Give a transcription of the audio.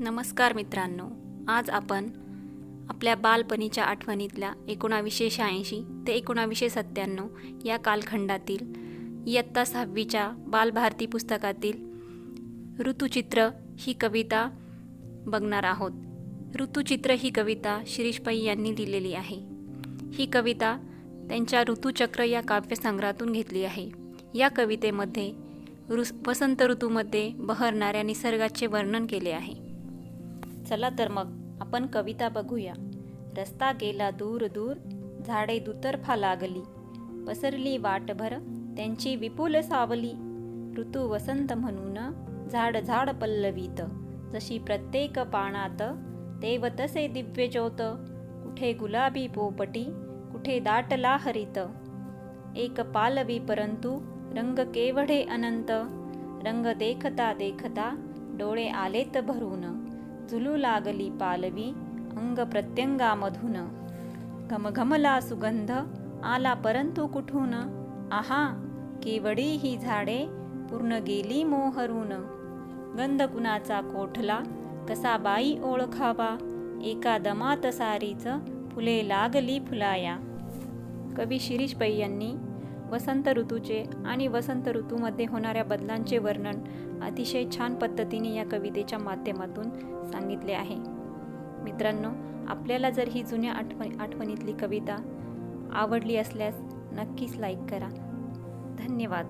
नमस्कार मित्रांनो आज आपण आपल्या बालपणीच्या आठवणीतल्या एकोणावीसशे शहाऐंशी ते एकोणावीसशे सत्त्याण्णव या कालखंडातील इयत्ता सहावीच्या बालभारती पुस्तकातील ऋतुचित्र ही कविता बघणार आहोत. ऋतुचित्र ही कविता शिरीष पै यांनी लिहिलेली आहे. ही कविता त्यांच्या ऋतुचक्र या काव्यसंग्रहातून घेतली आहे. या कवितेमध्ये ऋ वसंत ऋतूमध्ये बहरणाऱ्या निसर्गाचे वर्णन केले आहे. चला तर मग आपण कविता बघूया. रस्ता गेला दूर दूर झाडे दुतर्फा लागली. पसरली वाटभर त्यांची विपुल सावली. ऋतू वसंत म्हणून झाड झाड पल्लवीत. जशी प्रत्येक पानात देव तसे दिव्य ज्योत. कुठे गुलाबी पोपटी कुठे दाटला हरित एक पालवी परंतु रंग केवढे अनंत. रंग देखता देखता डोळे आलेत भरून. झुलू लागली पालवी अंग प्रत्यंगामधून घमघमला सुगंध आला परंतु कुठून आहा केवडी ही झाडे पूर्ण गेली मोहरून गंध कुणाचा कोठला कसा बाई ओळखावा एका दमात सारीच फुले लागली फुलाया कवी शिरीष पै यांनी वसंत ऋतूचे आणि वसंत ऋतूमध्ये होणाऱ्या बदलांचे वर्णन अतिशय छान पद्धतीने या कवितेच्या माध्यमातून सांगितले आहे. मित्रांनो आपल्याला जर ही जुन्या आठवण आठवणीतली कविता आवडली असल्यास नक्कीच लाईक करा. धन्यवाद.